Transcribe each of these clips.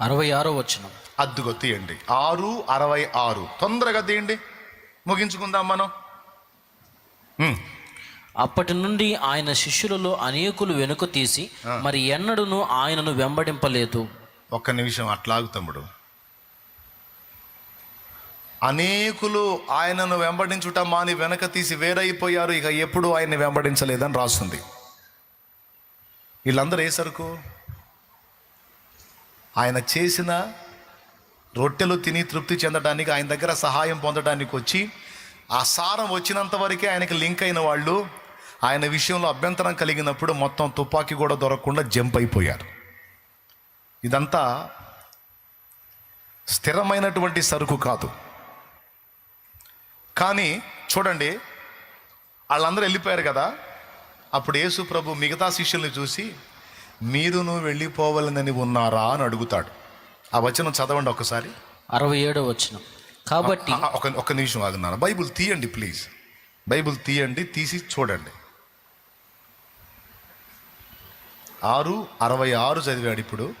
అరవై ఆరో వచనం. అద్దుగో తీయండి. ఆరు అరవై ఆరు. తొందరగా తీయండి. ముగించుకుందాం మనం. అప్పటి నుండి ఆయన శిష్యులలో అనేకులు వెనుక తీసి మరి ఎన్నడూను ఆయనను వెంబడింపలేదు. ఒక్క నిమిషం అట్లాగు తమ్ముడు. అనేకులు ఆయనను వెంబడించుట మాని వెనక తీసి వేరైపోయారు. ఇక ఎప్పుడు ఆయన్ని వెంబడించలేదని రాస్తుంది. వీళ్ళందరూ ఏ సరుకు? ఆయన చేసిన రొట్టెలు తిని తృప్తి చెందడానికి ఆయన దగ్గర సహాయం పొందడానికి వచ్చి ఆ సారం వచ్చినంత వరకే ఆయనకి లింక్ అయిన వాళ్ళు ఆయన విషయంలో అభ్యంతరం కలిగినప్పుడు మొత్తం తుపాకీ కూడా దొరకకుండా జంప్ అయిపోయారు. ఇదంతా స్థిరమైనటువంటి సరుకు కాదు. కానీ చూడండి వాళ్ళందరూ వెళ్ళిపోయారు కదా. అప్పుడు యేసు ప్రభు మిగతా శిష్యుల్ని చూసి మీరును వెళ్ళిపోవాలని ఉన్నారా అని అడుగుతాడు. ఆ వచనం చదవండి ఒకసారి. అరవై ఏడో వచనం. కాబట్టి ఒక ఒక నిమిషం ఆగున్నాను. బైబుల్ తీయండి ప్లీజ్. బైబుల్ తీయండి తీసి చూడండి. ఆరు అరవై ఆరు చదివాడు ఇప్పుడు.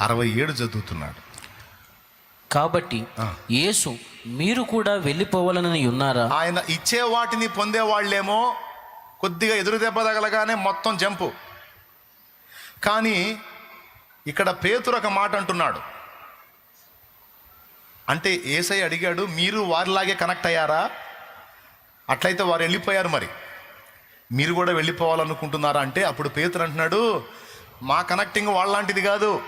అరవై ఏడు చదువుతున్నాడు. కాబట్టి యేసు మీరు కూడా వెళ్ళిపోవాలని ఉన్నారా? ఆయన ఇచ్చే వాటిని పొందే వాళ్ళేమో కొద్దిగా ఎదురు దెబ్బ తగలగానే మొత్తం జంపు. కానీ ఇక్కడ పేతురు ఒక మాట అంటున్నాడు. అంటే ఏసై అడిగాడు మీరు వారిలాగే కనెక్ట్ అయ్యారా? అట్లయితే వారు వెళ్ళిపోయారు మరి. మీరు కూడా వెళ్ళిపోవాలనుకుంటున్నారా అంటే అప్పుడు పేతురు అంటున్నాడు మా కనెక్టింగ్ వాళ్ళలాంటిది కాదు.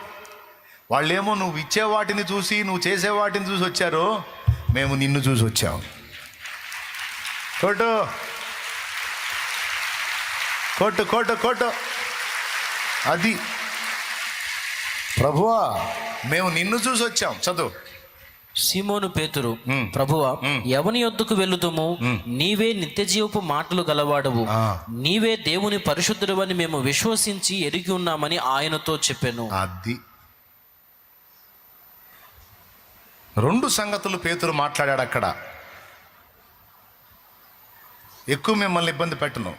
వాళ్ళేమో నువ్వు ఇచ్చే వాటిని చూసి నువ్వు చేసే వాటిని చూసి వచ్చారు. మేము నిన్ను చూసి వచ్చాము కోటు కోటు కోటు కోటు అది. ప్రభువా మేము నిన్ను చూసి వచ్చాం. చదువు. సీమోను పేతురు. ప్రభువా ఎవని యొద్దకు వెళ్ళుదుము? నీవే నిత్యజీవపు మాటలు గలవాడవు. నీవే దేవుని పరిశుద్ధుడవని మేము విశ్వసించి ఎరిగి ఉన్నామని ఆయనతో చెప్పాను. అది. రెండు సంగతులు పేతురు మాట్లాడాడు అక్కడ. ఎక్కువ మిమ్మల్ని ఇబ్బంది పెట్టను.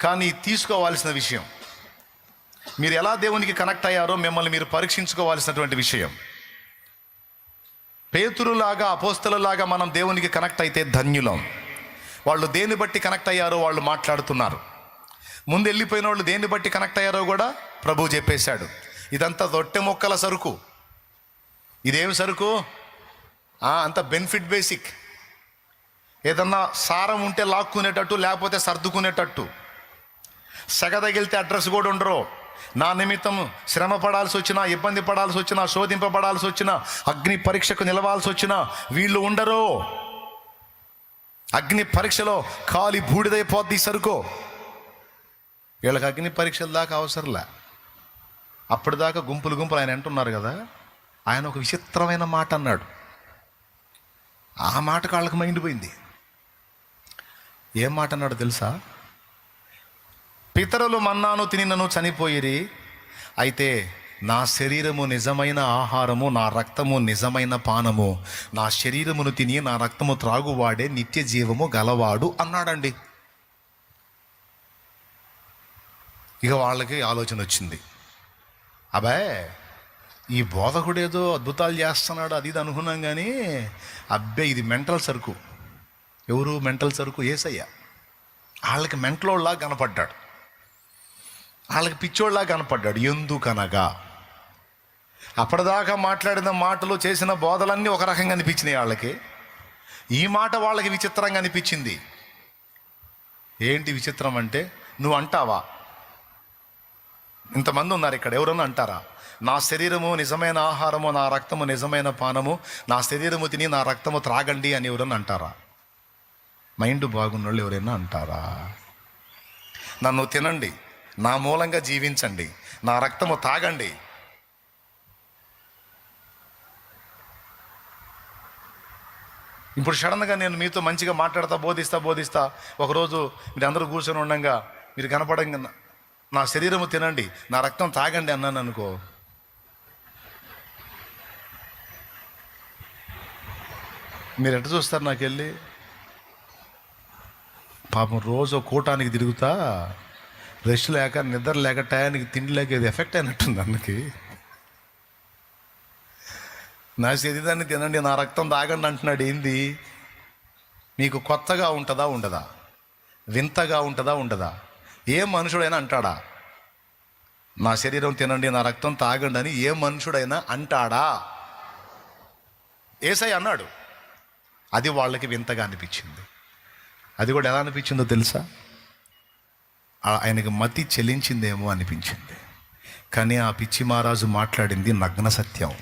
కానీ తీసుకోవాల్సిన విషయం. మీరు ఎలా దేవునికి కనెక్ట్ అయ్యారో మిమ్మల్ని మీరు పరీక్షించుకోవాల్సినటువంటి విషయం. పేతురులాగా అపోస్తలలాగా మనం దేవునికి కనెక్ట్ అయితే ధన్యులం. వాళ్ళు దేన్ని బట్టి కనెక్ట్ అయ్యారో వాళ్ళు మాట్లాడుతున్నారు. ముందు వెళ్ళిపోయిన వాళ్ళు దేన్ని బట్టి కనెక్ట్ అయ్యారో కూడా ప్రభు చెప్పేశాడు. ఇదంతా దొట్టె మొక్కల సరుకు. ఇదేమి సరుకు? అంత బెనిఫిట్ బేసిక్ ఏదన్నా సారం ఉంటే లాక్కునేటట్టు లేకపోతే సర్దుకునేటట్టు. సెగ తగిలితే అడ్రస్ కూడా ఉండరు. నా నిమిత్తం శ్రమ పడాల్సి వచ్చినా ఇబ్బంది పడాల్సి వచ్చినా శోధింపబడాల్సి వచ్చినా అగ్ని పరీక్షకు నిలవాల్సి వచ్చినా వీళ్ళు ఉండరు. అగ్ని పరీక్షలో కాలి బూడిదైపోద్ది సరుకు. వీళ్ళకి అగ్ని పరీక్షల దాకా అవసరంలే. అప్పటిదాకా గుంపులు గుంపులు ఆయన అంటున్నారు కదా ఆయన ఒక విచిత్రమైన మాట అన్నాడు. ఆ మాట కాళ్ళకి మైండ్ పోయింది. ఏం మాట అన్నాడు తెలుసా? పితరులు మన్నాను తినినను చనిపోయిరి. అయితే నా శరీరము నిజమైన ఆహారము నా రక్తము నిజమైన పానము. నా శరీరమును తిని నా రక్తము త్రాగువాడే నిత్య జీవము గలవాడు అన్నాడండి. ఇక వాళ్ళకి ఆలోచన వచ్చింది. అబాయ్ ఈ బోధకుడు ఏదో అద్భుతాలు చేస్తున్నాడు అది ఇది అనుకున్నాం కానీ అబ్బే ఇది మెంటల్ సరుకు. ఎవరు మెంటల్ సరుకు? ఏసయ్య. వాళ్ళకి మెంటలోళ్ళ కనపడ్డాడు. వాళ్ళకి పిచ్చోళ్ళలా కనపడ్డాడు. ఎందుకనగా? అప్పటిదాకా మాట్లాడిన మాటలు చేసిన బోధలన్నీ ఒక రకంగా అనిపించినాయి వాళ్ళకి. ఈ మాట వాళ్ళకి విచిత్రంగా అనిపించింది. ఏంటి విచిత్రం అంటే నువ్వు అంటావా? ఇంతమంది ఉన్నారు ఇక్కడ ఎవరన్నా అంటారా? నా శరీరము నిజమైన ఆహారము నా రక్తము నిజమైన పానము నా శరీరము తిని నా రక్తము త్రాగండి అని ఎవరన్నా అంటారా? మైండ్ బాగున్నోళ్ళు ఎవరైనా అంటారా? నన్ను తినండి. నా మూలంగా జీవించండి. నా రక్తము తాగండి. ఇప్పుడు సడన్గా నేను మీతో మంచిగా మాట్లాడతా బోధిస్తా బోధిస్తా. ఒకరోజు మీరు అందరూ కూర్చొని ఉండగా మీరు కనపడంగా నా- శరీరము తినండి. నా రక్తం తాగండి అన్నాను అనుకో. మీరు ఎట్ట చూస్తారు నాకు వెళ్ళి? పాపం రోజు కూటానికి తిరుగుతా. రెస్ట్ లేక నిద్ర లేక టయానికి తిండి లేక ఇది ఎఫెక్ట్ అయినట్టుంది అన్నకి. నా శరీరాన్ని తినండి నా రక్తం తాగండి అంటున్నాడు ఏంది? మీకు కొత్తగా ఉంటుందా ఉండదా? వింతగా ఉంటుందా ఉండదా? ఏ మనుషుడైనా అంటాడా? నా శరీరం తినండి నా రక్తం తాగండి అని ఏ మనుషుడైనా అంటాడా? ఏసై అన్నాడు. అది వాళ్ళకి వింతగా అనిపించింది. అది కూడా ఎలా అనిపించిందో తెలుసా? ఆయనకి మతి చెల్లించిందేమో అనిపించింది. కానీ ఆ పిచ్చి మహారాజు మాట్లాడింది నగ్న సత్యం.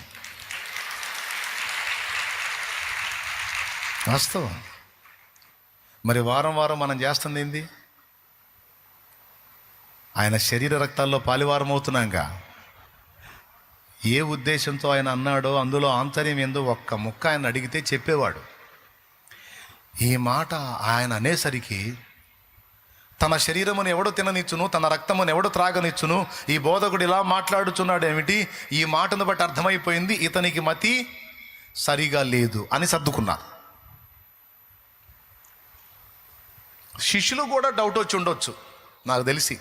వాస్తవం. మరి వారం వారం మనం చేస్తుంది ఏంది? ఆయన శరీర రక్తాల్లో పాలివారం అవుతున్నాక ఏ ఉద్దేశంతో ఆయన అన్నాడో అందులో ఆంతర్యం ఏందో ఒక్క ముక్క ఆయన అడిగితే చెప్పేవాడు. ఈ మాట ఆయన అనేసరికి తన శరీరమును ఎవడు తిననిచ్చును తన రక్తమును ఎవడు త్రాగనిచ్చును? ఈ బోధకుడు ఇలా మాట్లాడుచున్నాడు ఏమిటి ఈ మాటను బట్టి అర్థమైపోయింది ఇతనికి మతి సరిగా లేదు అని సర్దుకున్నారు. శిష్యులు కూడా డౌట్ వచ్చి ఉండొచ్చు నాకు తెలిసి.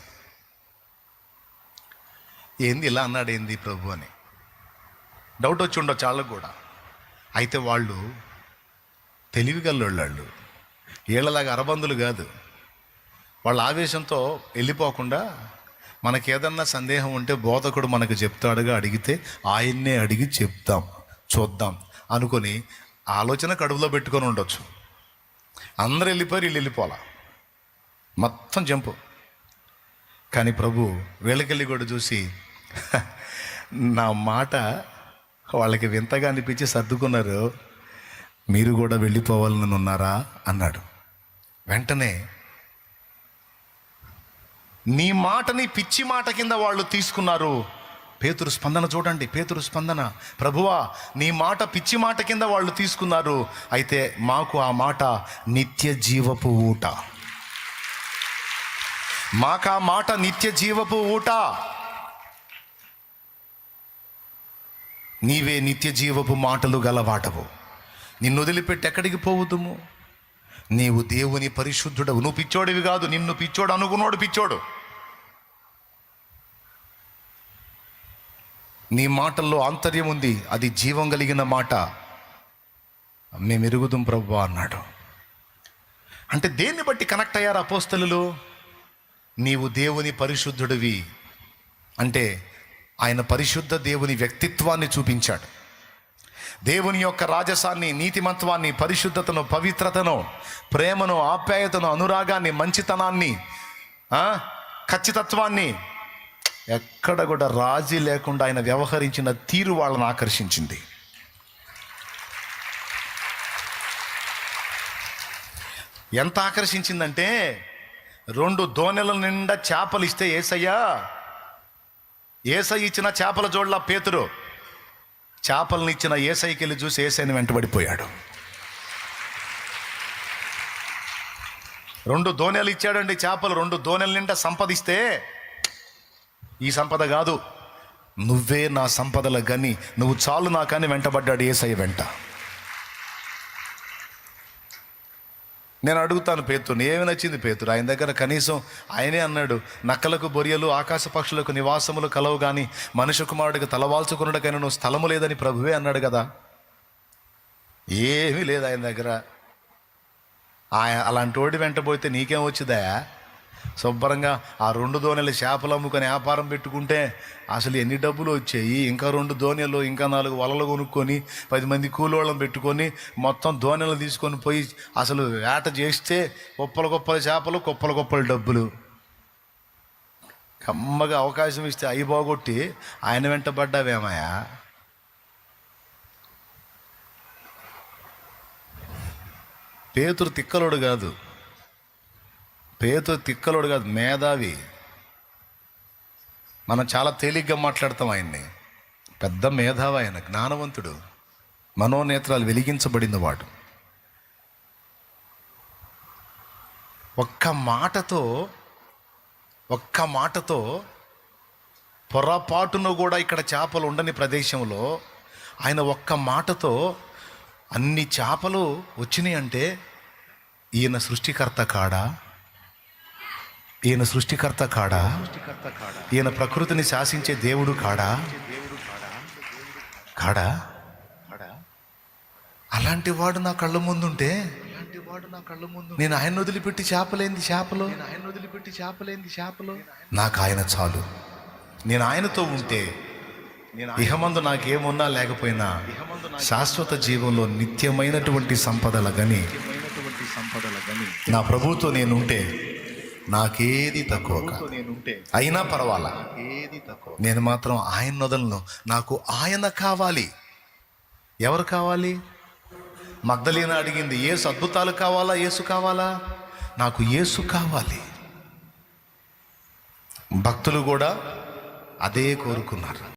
ఏంది ఇలా అన్నాడు ఏంది ప్రభు అని. డౌట్ వచ్చి ఉండొచ్చు వాళ్ళకు కూడా. అయితే వాళ్ళు తెలివిగల్లోళ్ళు వాళ్ళు. వీళ్ళలాగా అరబందులు కాదు. వాళ్ళ ఆవేశంతో వెళ్ళిపోకుండా మనకి ఏదన్నా సందేహం ఉంటే బోధకుడు మనకు చెప్తాడుగా అడిగితే ఆయన్నే అడిగి చెప్తాం చూద్దాం అనుకొని ఆలోచన కడుపులో పెట్టుకొని ఉండొచ్చు. అందరు వెళ్ళిపోయారు వీళ్ళు వెళ్ళిపోలా మొత్తం జంపు. కానీ ప్రభు వీళ్ళకెళ్ళి కూడా చూసి నా మాట వాళ్ళకి వింతగా అనిపించి సర్దుకున్నారు. మీరు కూడా వెళ్ళిపోవాలని ఉన్నారా? అన్నాడు. వెంటనే నీ మాటని పిచ్చి మాట కింద వాళ్ళు తీసుకున్నారు. పేతురు స్పందన చూడండి పేతురు స్పందన. ప్రభువా నీ మాట పిచ్చి మాట కింద వాళ్ళు తీసుకున్నారు. అయితే మాకు ఆ మాట నిత్య జీవపు ఊట. మాకు ఆ మాట నిత్య జీవపు ఊట. నీవే నిత్య జీవపు మాటలు గలవాటవు నిన్ను వదిలిపెట్టి ఎక్కడికి పోవుదుము? నీవు దేవుని పరిశుద్ధుడవు. నువ్వు పిచ్చోడివి కాదు నిన్ను పిచ్చోడు అనుకున్నోడు పిచ్చోడు. నీ మాటల్లో ఆంతర్యం ఉంది. అది జీవం కలిగిన మాట. మేము ఎరుగుదాం ప్రభు అన్నాడు. అంటే దేన్ని బట్టి కనెక్ట్ అయ్యారు అపోస్తలు నీవు దేవుని పరిశుద్ధుడివి అంటే ఆయన పరిశుద్ధ దేవుని వ్యక్తిత్వాన్ని చూపించాడు. దేవుని యొక్క రాజసాన్ని నీతిమత్వాన్ని పరిశుద్ధతను పవిత్రతను ప్రేమను ఆప్యాయతను అనురాగాన్ని మంచితనాన్ని ఖచ్చితత్వాన్ని ఎక్కడ కూడా రాజీ లేకుండా ఆయన వ్యవహరించిన తీరు వాళ్ళని ఆకర్షించింది. ఎంత ఆకర్షించిందంటే రెండు దోనెల నిండా చేపలు ఇస్తే ఏసయ్యా ఏసయ్య ఇచ్చిన చేపల జోడ్ల పేతురు చేపలను ఇచ్చిన ఏసైకి వెళ్ళి చూసి ఏసైని వెంటబడిపోయాడు రెండు దోణెలు ఇచ్చాడండి చేపలు రెండు దోణెల నిండా సంపదిస్తే ఈ సంపద కాదు. నువ్వే నా సంపదల గని నువ్వు చాలు నాకని వెంటబడ్డాడు ఏసయ్య వెంట. నేను అడుగుతాను పేతుని ఏమి నచ్చింది పేతురు? ఆయన దగ్గర కనీసం ఆయనే అన్నాడు నక్కలకు బొరియలు ఆకాశ పక్షులకు నివాసములు కలవు కానీ మనుష్య కుమారుడికి తలవాల్చుకున్నకైనా నువ్వు స్థలము లేదని ప్రభువే అన్నాడు కదా. ఏమీ లేదు ఆయన దగ్గర. ఆయన అలాంటి వాడి వెంట పోతే నీకేం వచ్చిందా శుభ్రంగా ఆ రెండు దోణెలు చేపలు అమ్ముకొని వ్యాపారం పెట్టుకుంటే అసలు ఎన్ని డబ్బులు వచ్చాయి? ఇంకా రెండు దోణెలు ఇంకా నాలుగు వలలు కొనుక్కొని పది మంది కూలోళ్ళం పెట్టుకొని మొత్తం దోణెలు తీసుకొని పోయి అసలు వేట చేస్తే కుప్పల కుప్పల చేపలు కుప్పల కుప్పల డబ్బులు. కమ్మగా అవకాశం ఇస్తే అయి బాగొట్టి ఆయన వెంట పడ్డావేమయ్యా? పేతురు తిక్కలోడు కాదు. పేతురు తిక్కలోడు కాదు మేధావి. మనం చాలా తేలిగ్గా మాట్లాడతాం ఆయన్ని. పెద్ద మేధావి ఆయన జ్ఞానవంతుడు. మనోనేత్రాలు వెలిగించబడిన వాడు. ఒక్క మాటతో ఒక్క మాటతో పొరపాటును కూడా ఇక్కడ చేపలు ఉండని ప్రదేశంలో ఆయన ఒక్క మాటతో అన్ని చేపలు వచ్చినాయి అంటే ఈయన సృష్టికర్త కాడా? ఈయన సృష్టికర్త కాడా? ఈయన ప్రకృతిని శాసించే దేవుడు కాడా? కాడా? అలాంటి వాడు నా కళ్ళ ముందుంటే నేను ఆయన వదిలిపెట్టి చేపలేంది చేపలు? ఆయన వదిలిపెట్టి చేపలేంది చేపలు నాకు ఆయన చాలు. నేను ఆయనతో ఉంటే ఇహమందు నాకేమున్నా లేకపోయినా శాశ్వత జీవంలో నిత్యమైనటువంటి సంపదల గని నా ప్రభుతో నేనుంటే నాకేది తక్కువ. అయినా పర్వాలా? నేను మాత్రం ఆయన వదలను. నాకు ఆయన కావాలి. ఎవరు కావాలి? మగ్ధలీన అడిగింది ఏసు అద్భుతాలు కావాలా? యేసు కావాలా? నాకు యేసు కావాలి. భక్తులు కూడా అదే కోరుకున్నారు.